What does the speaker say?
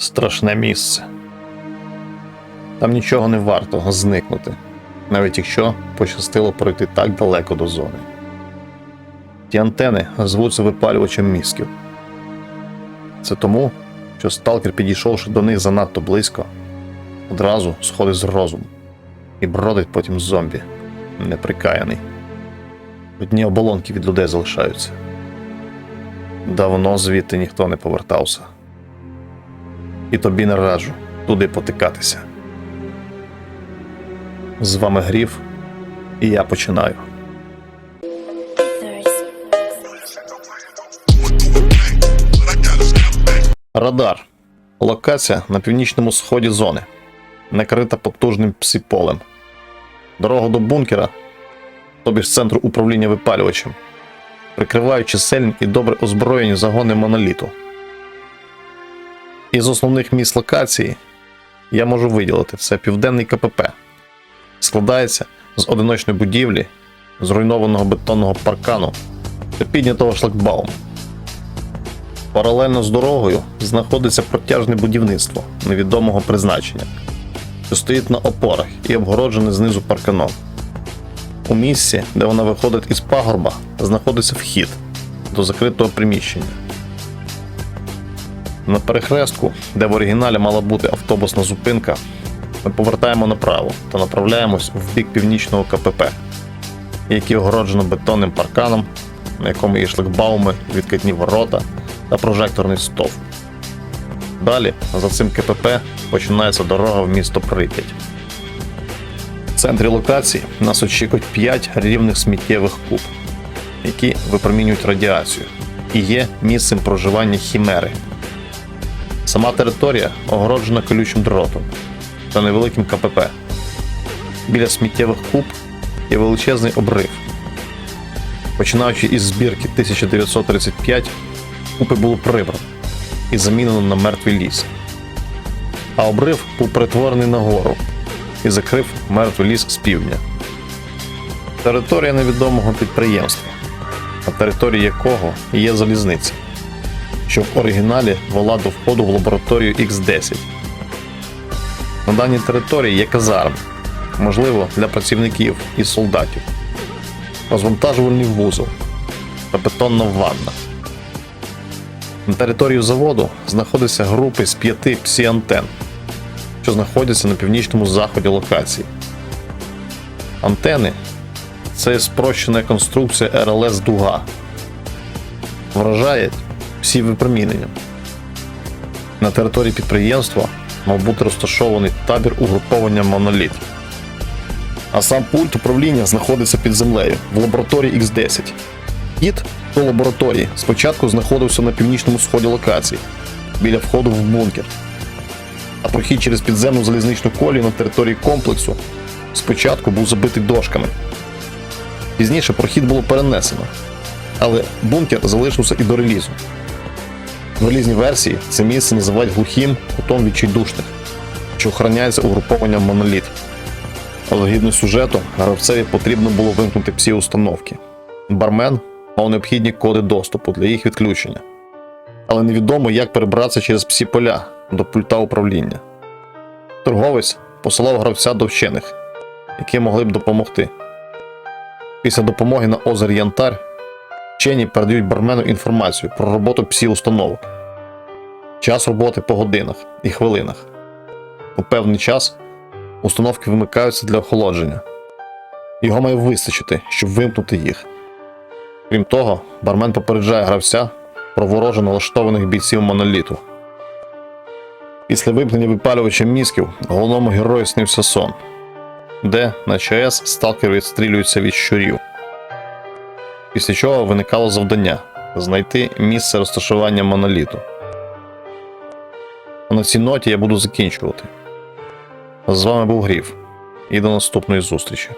Страшне місце. Там нічого не варто зникнути, навіть якщо пощастило пройти так далеко до зони. Ті антени звуться випалювачем мізків. Це тому, що сталкер, підійшовши до них занадто близько, одразу сходить з розуму і бродить потім зомбі, неприкаяний. Одні оболонки від людей залишаються. Давно звідти ніхто не повертався. І тобі не раджу туди потикатися. З вами Гріф, і я починаю. Радар. Локація на північному сході зони. Накрита потужним псиполем. Дорога до бункера, тобі ж центру управління випалювачем, прикривають чисельні і добре озброєні загони моноліту. Із основних місць локації я можу виділити це південний КПП. Складається з одиночної будівлі, зруйнованого бетонного паркану та піднятого шлагбауму. Паралельно з дорогою знаходиться протяжне будівництво невідомого призначення, що стоїть на опорах і обгороджене знизу парканом. У місці, де вона виходить із пагорба, знаходиться вхід до закритого приміщення. На перехрестку, де в оригіналі мала бути автобусна зупинка, ми повертаємо направо та направляємось в бік північного КПП, який огороджено бетонним парканом, на якому є шлагбауми, відкатні ворота та прожекторний стовп. Далі, за цим КПП, починається дорога в місто Прип'ять. В центрі локації нас очікують 5 рівних сміттєвих куб, які випромінюють радіацію і є місцем проживання хімери. Сама територія огороджена колючим дротом та невеликим КПП. Біля сміттєвих куб є величезний обрив. Починаючи із збірки 1935, купи було прибрано і замінено на мертвий ліс. А обрив був перетворений на гору і закрив мертвий ліс з півдня. Територія невідомого підприємства, на території якого є залізниця, що в оригіналі вела до входу в лабораторію X10. На даній території є казарм, можливо, для працівників і солдатів, розвантажувальний вузол та бетонна ванна. На території заводу знаходяться групи з п'яти псі-антен, що знаходяться на північному заході локації. Антени це спрощена конструкція РЛС Дуга. Вражає всі випроміненням. На території підприємства мав бути розташований табір угруповання Моноліт. А сам пульт управління знаходиться під землею в лабораторії X10. Хід до лабораторії спочатку знаходився на північному сході локації, біля входу в бункер. А прохід через підземну залізничну колію на території комплексу спочатку був забитий дошками. Пізніше прохід було перенесено, але бункер залишився і до релізу. В релізній версії це місце називають глухим кутом відчайдушних, що охороняється угрупованням моноліт. Але згідно сюжету, гравцеві потрібно було вимкнути всі установки. Бармен мав необхідні коди доступу для їх відключення. Але невідомо, як перебратися через всі поля до пульта управління. Торговець посилав гравця до вчених, які могли б допомогти. Після допомоги на озері Янтар вчені передають бармену інформацію про роботу псі установок, час роботи по годинах і хвилинах. У певний час установки вимикаються для охолодження. Його має вистачити, щоб вимкнути їх. Крім того, бармен попереджає гравця про вороже налаштованих бійців моноліту. Після вимкнення випалювача мізків головному герою снився сон, де на ЧАЕС сталкери відстрілюються від щурів. Після чого виникало завдання знайти місце розташування моноліту. На цій ноті я буду закінчувати. З вами був Гріф, і до наступної зустрічі.